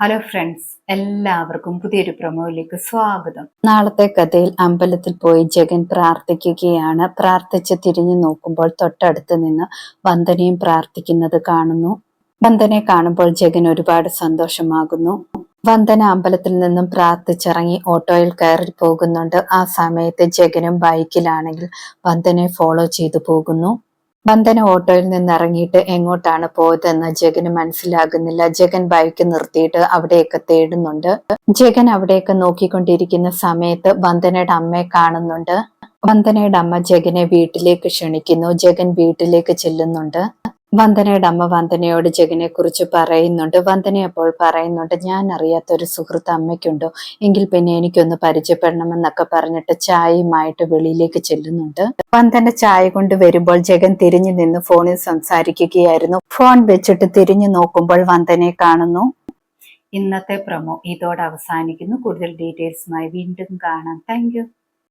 Hello friends എല്ലാവർക്കും പുതിയൊരു പ്രൊമോയിലേക്ക് സ്വാഗതം. നാളത്തെ കഥയിൽ അമ്പലത്തിൽ പോയി ജഗൻ പ്രാർത്ഥിക്കുകയാണ്. പ്രാർത്ഥിച്ച് തിരിഞ്ഞു നോക്കുമ്പോൾ തൊട്ടടുത്ത് നിന്ന് വന്ദനയും പ്രാർത്ഥിക്കുന്നത് കാണുന്നു. വന്ദനെ കാണുമ്പോൾ ജഗൻ ഒരുപാട് സന്തോഷമാകുന്നു. വന്ദന അമ്പലത്തിൽ നിന്നും പ്രാർത്ഥിച്ചിറങ്ങി ഓട്ടോയിൽ കയറി പോകുന്നുണ്ട്. ആ സമയത്ത് ജഗനും ബൈക്കിലാണെങ്കിൽ വന്ദനെ ഫോളോ ചെയ്തു പോകുന്നു. വന്ദന ഓട്ടോയിൽ നിന്ന് ഇറങ്ങിയിട്ട് എങ്ങോട്ടാണ് പോയതെന്ന് ജഗന് മനസ്സിലാകുന്നില്ല. ജഗൻ ബൈക്ക് നിർത്തിയിട്ട് അവിടെയൊക്കെ തേടുന്നുണ്ട്. ജഗൻ അവിടെയൊക്കെ നോക്കിക്കൊണ്ടിരിക്കുന്ന സമയത്ത് ബന്ധനയുടെ അമ്മയെ കാണുന്നുണ്ട്. വന്ദനയുടെ അമ്മ ജഗനെ വീട്ടിലേക്ക് ക്ഷണിക്കുന്നു. ജഗൻ വീട്ടിലേക്ക് ചെല്ലുന്നുണ്ട്. വന്ദനയുടെ അമ്മ വന്ദനയോട് ജഗനെ കുറിച്ച് പറയുന്നുണ്ട്. വന്ദന അപ്പോൾ പറയുന്നുണ്ട് ഞാൻ അറിയാത്ത ഒരു സുഹൃത്ത് അമ്മയ്ക്കുണ്ടോ. എങ്കിൽ പിന്നെ എനിക്കൊന്ന് പരിചയപ്പെടണമെന്നൊക്കെ പറഞ്ഞിട്ട് ചായയുമായിട്ട് വെളിയിലേക്ക് ചെല്ലുന്നുണ്ട്. വന്ദന ചായ കൊണ്ട് വരുമ്പോൾ ജഗൻ തിരിഞ്ഞു നിന്ന് ഫോണിൽ സംസാരിക്കുകയായിരുന്നു. ഫോൺ വെച്ചിട്ട് തിരിഞ്ഞു നോക്കുമ്പോൾ വന്ദനയെ കാണുന്നു. ഇന്നത്തെ പ്രമോ ഇതോടെ അവസാനിക്കുന്നു. കൂടുതൽ ഡീറ്റെയിൽസുമായി വീണ്ടും കാണാം. താങ്ക്